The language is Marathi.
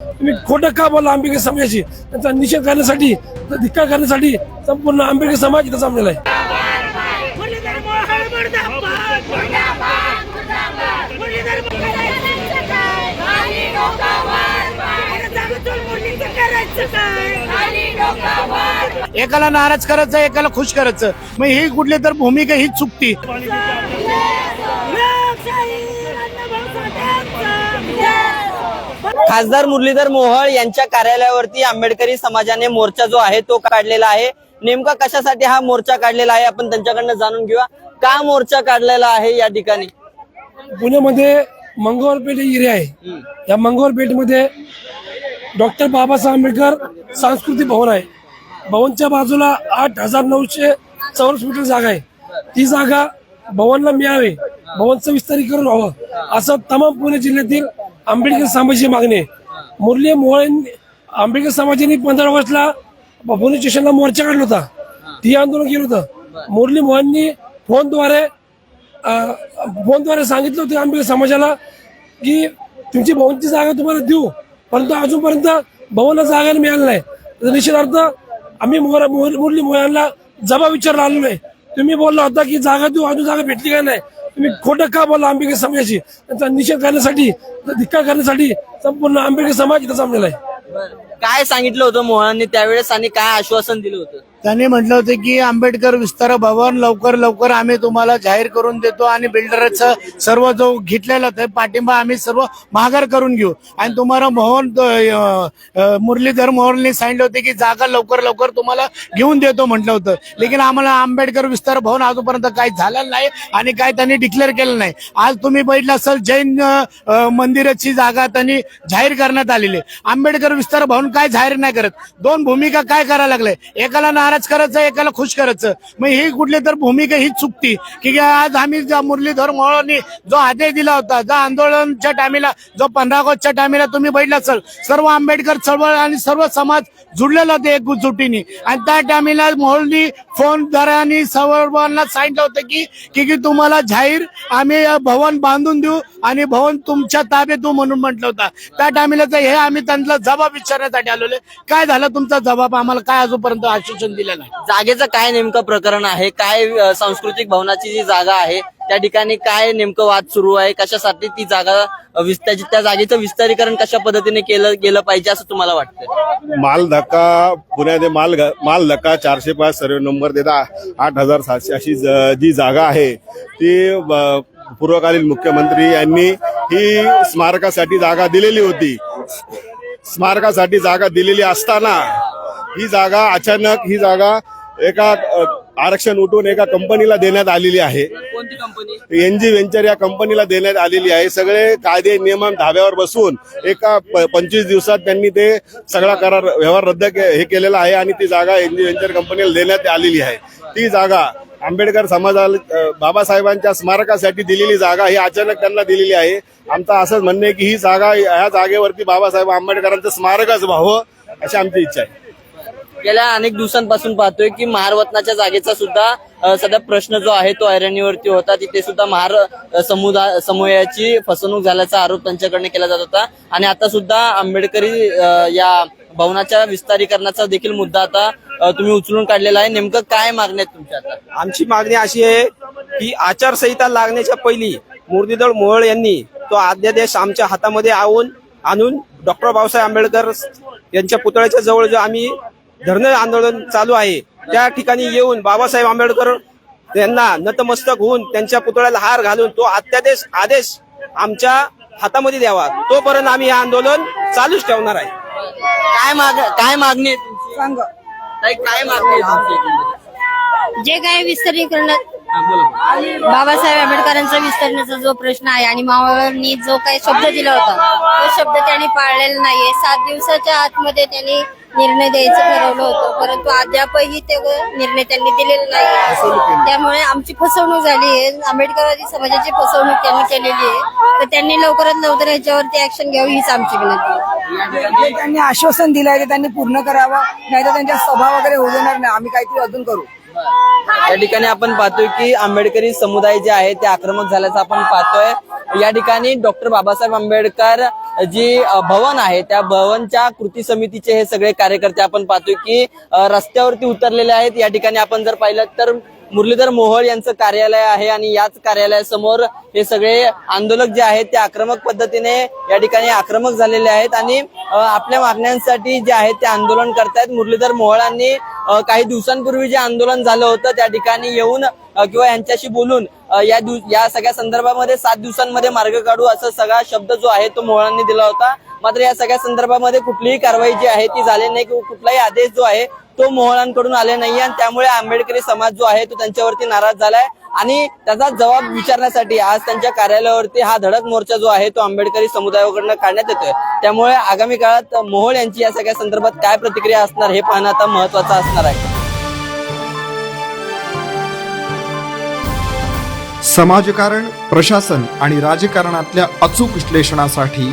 तुम्ही खोटं का बोला आंबेडकर समाजाशी? त्यांचा निषेध करण्यासाठी धिक्का धिक्कार करण्यासाठी संपूर्ण आंबेडकर समाज इथं जमलेला आहे. एकाला नाराज करायचं एकाला खुश करायचं. मग ही कुठली तर भूमिका ही चुकती. खासदार मुरलीधर मोहोळ यांच्या कार्यालयावरती आंबेडकरी समाजाने मोर्चा जो आहे तो काढलेला आहे. नेमका कशासाठी हा मोर्चा काढलेला आहे आपण त्यांच्याकडनं जाणून घेऊया. का मोर्चा काढलेला आहे या ठिकाणी? पुण्यामध्ये मंगळवारपेठ एरिया आहे. या मंगळवारपेठमध्ये डॉक्टर बाबासाहेब आंबेडकर सांस्कृतिक भवन आहे. भवनच्या बाजूला आठ हजार नऊशे चौरस मीटर जागा आहे. ती जागा भवनला मिळावी. भवनचं विस्तारीकरण व्हावं. असं तमाम पुणे जिल्ह्यातील आंबेडकर समाजाची मागणी. आहे मुरली मोहन आंबेडकर समाजाने पंधरा ऑगस्टला पुणे स्टेशनला मोर्चा काढला होता. ती आंदोलन केलं होतं. मुरली मोहननी फोनद्वारे फोनद्वारे सांगितलं होतं आंबेडकर समाजाला की तुमची भवनची जागा तुम्हाला देऊ परंतु अजूनपर्यंत भवनला जागा मिळाली नाही. निश्चितार्थ आम्ही मोर मुरली मोहनला जबाब विचारला आलो नाही तुम्ही बोलला होता की जागा देऊ अजून जागा भेटली का नाही? तुम्ही खोटं का बोला आंबेडकर समाजाशी? त्यांचा निषेध करण्यासाठी धिक्का धिक्कार करण्यासाठी संपूर्ण आंबेडकर समाज इथं जमलेला आहे. काय सांगितलं होतं मोहनने त्यावेळेस आणि काय आश्वासन दिलं होतं? त्यांनी म्हटलं होतं की आंबेडकर विस्तार भवन लवकर लवकर आम्ही तुम्हाला जाहीर करून देतो आणि बिल्डरचं सर्व जो घेतलेला ते पाठिंबा आम्ही सर्व माघार करून घेऊ. आणि तुम्हाला मोहन मुरलीधर मोहनने सांगितलं होते की जागा लवकर लवकर तुम्हाला घेऊन देतो म्हटलं होतं. लेकिन आम्हाला आंबेडकर विस्तार भवन अजूनपर्यंत काही झालं नाही आणि काय त्यांनी डिक्लेअर केलं नाही. आज तुम्ही बघितलं असाल जैन मंदिराची जागा त्यांनी जाहीर करण्यात आलेली आहे. आंबेडकर विस्तार भवन काय जाहीर नाही करत. दोन भूमिका काय करायला लागले? एकाला नाराज करायचं एकाला खुश करायचं. मग ही कुठली तर भूमिका ही चुकती. की आज आम्ही ज्या मुरलीधर मोहोळांनी जो आदेश दिला होता जो आंदोलनच्या टायमीला जो पंधरा ऑगस्टच्या टायमीला तुम्ही बैठला असाल सर्व आंबेडकर चळवळ आणि सर्व समाज जुडलेला होते एकजुटीने. आणि त्या टायमीला मोहोळनी फोन दराने सर्वांना सांगितलं होतं की की तुम्हाला जाहीर आम्ही भवन बांधून देऊ आणि भवन तुमच्या ताब्यात देऊ म्हणून म्हटलं होता. त्या टायमीला तर हे आम्ही त्यांना जबाब विचारण्यासाठी आलेलो काय झालं तुमचा जबाब? आम्हाला काय अजूनपर्यंत आश्वासन दिलं नाही. जागेचं काय नेमकं प्रकरण आहे? काय सांस्कृतिक भवनाची जी जागा आहे त्या ठिकाणी काय नेमकं वाद सुरू आहे? कशासाठी ती जागा विस्तार त्या जागेचं विस्तारीकरण कशा पद्धतीने केलं गेलं पाहिजे असं तुम्हाला वाटतं माल धक्का पुण्यात माल माल धक्का चारशे पाच सर्व नंबर देता आठ हजार सातशे अशी ज- जागा आहे ती पूर्वकालीन मुख्यमंत्री यांनी ही स्मारकासाठी जागा दिलेली होती. स्मारकासाठी जागा दिलेली असताना ही जागा अचानक ही जागा एका आरक्षण उठून एका कंपनीला देण्यात आलेली आहे. एनजी व्हेंचर या कंपनीला देण्यात आलेली आहे. सगळे कायदे नियमन धाब्यावर बसून एका पंचवीस दिवसात त्यांनी ते सगळा करार व्यवहार रद्द के- हे केलेला आहे आणि ती जागा एनजी व्हेंचर कंपनीला देण्यात आलेली आहे. ती जागा आंबेडकर समाजाला बाबासाहेबांच्या स्मारकासाठी दिलेली जागा ही अचानक त्यांना दिलेली आहे. आमचं असंच म्हणणं आहे की ही जागा या जागेवरती बाबासाहेब आंबेडकरांचं स्मारकच व्हावं अशी आमची इच्छा आहे. गेल्या अनेक दिवसांपासून पाहतोय की महारवतनाच्या जागेचा सुद्धा सध्या प्रश्न जो आहे तो ऐरणीवरती होता. तिथे सुद्धा महार समुदाय समूहाची फसवणूक झाल्याचा आरोप त्यांच्याकडनं केला जात होता. आणि आता सुद्धा आंबेडकरी या भवनाच्या विस्तारीकरणाचा देखील मुद्दा आता तुम्ही उचलून काढलेला आहे. नेमकं काय मागणी आहे तुमच्या आता आमची मागणी अशी आहे की आचारसंहिता लागण्याच्या पहिली मुरलीधर मोहळ यांनी तो अध्यादेश आमच्या हातामध्ये आणून आणून डॉक्टर बाबासाहेब आंबेडकर यांच्या पुतळ्याच्या जवळ जो आम्ही धरणं आंदोलन चालू आहे त्या ठिकाणी येऊन बाबासाहेब आंबेडकर यांना नतमस्तक होऊन त्यांच्या पुतळ्याला हार घालून तो अध्यादेश आदेश आमच्या हातामध्ये द्यावा तोपर्यंत आम्ही हे आंदोलन चालूच ठेवणार आहे काय माग काय मागणी आहे तुमची ताई, काय मागणी आहे तुमची एकंदरीत? जे काय बोला. बाबासाहेब आंबेडकरांचा विसरण्याचा जो प्रश्न आहे आणि मावळांनी जो काही शब्द दिला होता तो शब्द त्यांनी पाळलेला नाहीये. सात दिवसाच्या आतमध्ये त्यांनी निर्णय द्यायचं ठरवलं होतं परंतु अद्यापही ते निर्णय त्यांनी दिलेला नाही त्यामुळे आमची फसवणूक झाली आहे. आंबेडकरवादी समाजाची फसवणूक त्यांनी केलेली आहे. तर त्यांनी लवकरात लवकर याच्यावरती ऍक्शन घ्यावी हीच आमची विनंती त्यांनी आश्वासन दिलं आहे की त्यांनी पूर्ण करावं नाही तर त्यांच्या सभा वगैरे होऊ देणार नाही. आम्ही काहीतरी अजून करू. या ठिकाणी आपण पाहतोय की आंबेडकरी समुदाय जे आहे ते आक्रमक झाल्याचं आपण पाहतोय. या ठिकाणी डॉक्टर बाबासाहेब आंबेडकर जी भवन आहे त्या भवनच्या कृती समितीचे हे सगळे कार्यकर्ते आपण पाहतोय की रस्त्यावरती उतरलेले आहेत. या ठिकाणी आपण जर पाहिलं तर मुरलीधर मोहोळ यांचं कार्यालय आहे आणि याच कार्यालयासमोर हे सगळे आंदोलक जे आहेत ते आक्रमक पद्धतीने या ठिकाणी आक्रमक झालेले आहेत आणि आपल्या मागण्यांसाठी जे आहेत ते आंदोलन करतायत. मुरलीधर मोहोळांनी काही दिवसांपूर्वी जे आंदोलन झालं होतं त्या ठिकाणी येऊन किंवा यांच्याशी बोलून या या सगळ्या संदर्भामध्ये सात दिवसांमध्ये मार्ग काढू असा सगळा शब्द जो आहे तो मोहळांनी दिला होता. मात्र या सगळ्या संदर्भामध्ये कुठलीही कारवाई जी आहे ती झाली नाही किंवा कुठलाही आदेश जो आहे तो मोहळांकडून आले नाही आणि त्यामुळे आंबेडकरी समाज जो आहे तो त्यांच्यावरती नाराज झालाय. आणि त्याचा जबाब विचारण्यासाठी आज त्यांच्या कार्यालयावरती हा धडक मोर्चा जो आहे तो आंबेडकरी समुदायाकडनं काढण्यात येतोय. त्यामुळे आगामी काळात मोहोळ यांची या सगळ्या संदर्भात काय प्रतिक्रिया असणार हे पाहणं आता महत्वाचं असणार आहे. समाजकारण प्रशासन आणि राजकारणातल्या अचूक विश्लेषणासाठी